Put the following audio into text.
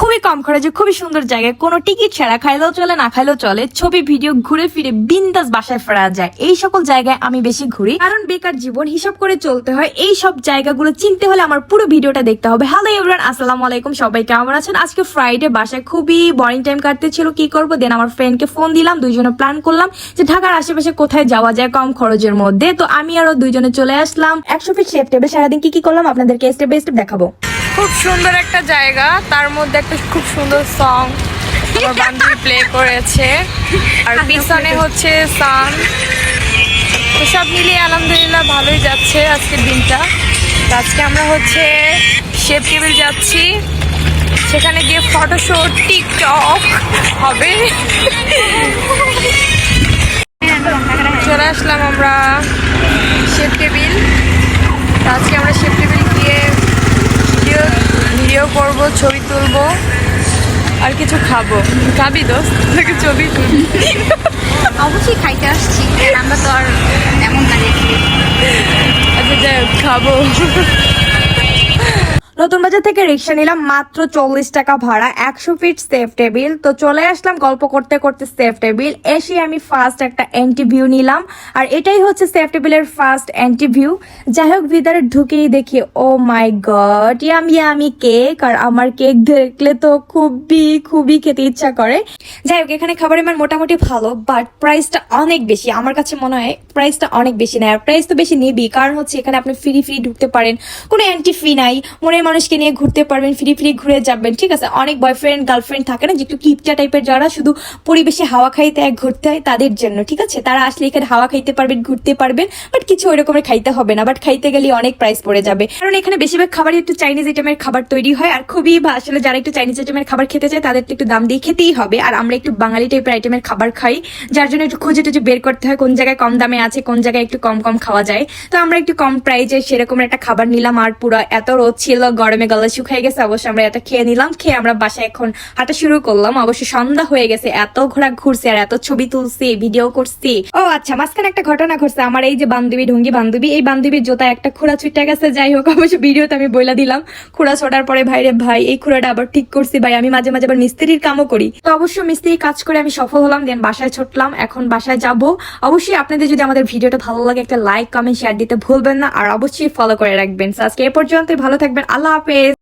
খুবই কম খরচে, খুবই সুন্দর জায়গায়। কোনো টিকিট ছাড়া, খাইলেও চলে, না খাইলেও চলে, ছবি, ভিডিও ঘুরে ফিরে বিন্দাস বাসায় ফেরা যায়। এই সকল জায়গায় আমি বেশি ঘুরি। কারণ বেকার জীবন, হিসাব করে চলতে হয়। এই সব জায়গাগুলো চিনতে হলে আমার পুরো ভিডিওটা দেখতে হবে। হ্যালো এভরিওয়ান আসসালামু আলাইকুম। সবাই কেমন আছেন? আজকে ফ্রাইডে বাসায় খুবই বোরিং টাইম কাটতে ছিল কি করব? দেন আমার ফ্রেন্ডকে ফোন দিলাম, দুইজনে প্ল্যান করলাম যে ঢাকার আশেপাশে কোথায় যাওয়া যায় কম খরচের মধ্যে। তো আমি আরও দুইজনে চলে আসলাম। একশো ফিট টেবিল সারাদিন কি কি করলাম? আপনাদেরকে স্টেপ বাই স্টেপ দেখাবো। খুব সুন্দর একটা জায়গা। তার মধ্যে একটা খুব সুন্দর সং আমার বান্ধবী প্লে করেছে। আর পিছনে হচ্ছে সান তো সব মিলিয়ে আলহামদুলিল্লাহ ভালোই যাচ্ছে আজকের দিনটা। আজকে আমরা হচ্ছে শেপ টেবিল যাচ্ছি। সেখানে গিয়ে ফটোশুট টিকটক হবে। চলে আসলাম আমরা শেপ টেবিল আজকে আমরা শেপ টেবিল গিয়ে ভিডিও ভিডিও করব ছবি তুলবো আর কিছু খাব। খাবি দোস্ত তোকে ছবি অবশ্যই খাইতে আসছি আমরা তো আর এমন না দেখি। আচ্ছা যাই খাব। নতুন বাজার থেকে রিক্সা নিলাম মাত্র চল্লিশ টাকা ভাড়া, একশো ফিট সেফ টেবিল তো চলে আসলাম গল্প করতে করতে সেফ টেবিল এসে আমি ফার্স্ট একটা অ্যান্টিভিউ নিলাম। আর এটাই হচ্ছে সেফ টেবিলের ফার্স্ট অ্যান্টিভিউ যাই হোক, ভিতরে ঢুকেই দেখি, ও my God yummy yummy cake আর আমার কেক দেখলে তো খুবই খুবই খেতে ইচ্ছা করে। যাই হোক, এখানে খাবারের মান মোটামুটি ভালো বাট প্রাইসটা অনেক বেশি। আমার কাছে মনে হয় প্রাইসটা অনেক বেশি নেয়। আর প্রাইস তো বেশি নেবি, কারণ হচ্ছে এখানে আপনি ফ্রি ফ্রি ঢুকতে পারেন। কোনো অ্যান্টি ফি নাই। মনের মানুষকে নিয়ে ঘুরতে পারবেন ফ্রি ফ্রি ঘুরে যাবেন, ঠিক আছে? অনেক বয়ফ্রেন্ড গার্লফ্রেন্ড থাকে না যে একটু কিপটা টাইপের যারা শুধু পরিবেশে হাওয়া খাইতে এক ঘুরতে হয় তাদের জন্য, ঠিক আছে? তারা আসলে এখানে হাওয়া খাইতে পারবেন, ঘুরতে পারবেন বাট কিছু ওই রকমের খাইতে হবে না বাট খাইতে গেলে অনেক প্রাইস পড়ে যাবে। কারণ এখানে বেশিরভাগ খাবারই একটু চাইনিজ আইটেমের খাবার তৈরি হয়, আর খুবই আসলে যারা একটু চাইনিজ আইটেমের খাবার খেতে চায় তাদের তো একটু দাম দিয়ে খেতেই হবে। আর আমরা একটু বাঙালি টাইপের আইটেমের খাবার খাই, যার জন্য একটু খুঁজে টুজে বের করতে হয় কোন জায়গায় কম দামে আছে, কোন জায়গায় একটু কম কম খাওয়া যায়। তো আমরা একটু কম প্রাইজে সেরকম একটা খাবার নিলাম, আর পুরো এত রোদ ছিল গরমে গলা শুকাই গেছে, অবশ্য আমরা এটা খেয়ে নিলাম, খেয়ে আমরা বাসায় এখন হাঁটা শুরু করলাম। অবশ্য সন্ধ্যা হয়ে গেছে, এত ঘোরা ঘুরছে আর এত ছবি তুলছি ভিডিও করছি। ও আচ্ছা মাঝখানে একটা ঘটনা ঘটছে। আমার এই যে বান্ধবী, ঢঙ্গি বান্ধবী, এই বান্ধবীর জোতা একটা খোড়া ছুটে গেছে। যাই হোক, অবশ্য ভিডিওতে আমি বইলা দিলাম, খোড়া ছোটার পরে ভাইরে ভাই, এই খোড়াটা আবার ঠিক করছি, ভাই, আমি মাঝে মাঝে আবার মিস্ত্রির কামও করি। তো অবশ্য মিস্ত্রির কাজ করে আমি সফল হলাম, দেন বাসায় ছুটলাম, এখন বাসায় যাব। অবশ্যই আপনাদের যদি আমাদের ভিডিওটা ভালো লাগে, একটা লাইক কমেন্ট শেয়ার দিতে ভুলবেন না, আর অবশ্যই ফলো করে রাখবেন। আজকে এ পর্যন্ত ভালো থাকবেন আল্লাহ হাফেজ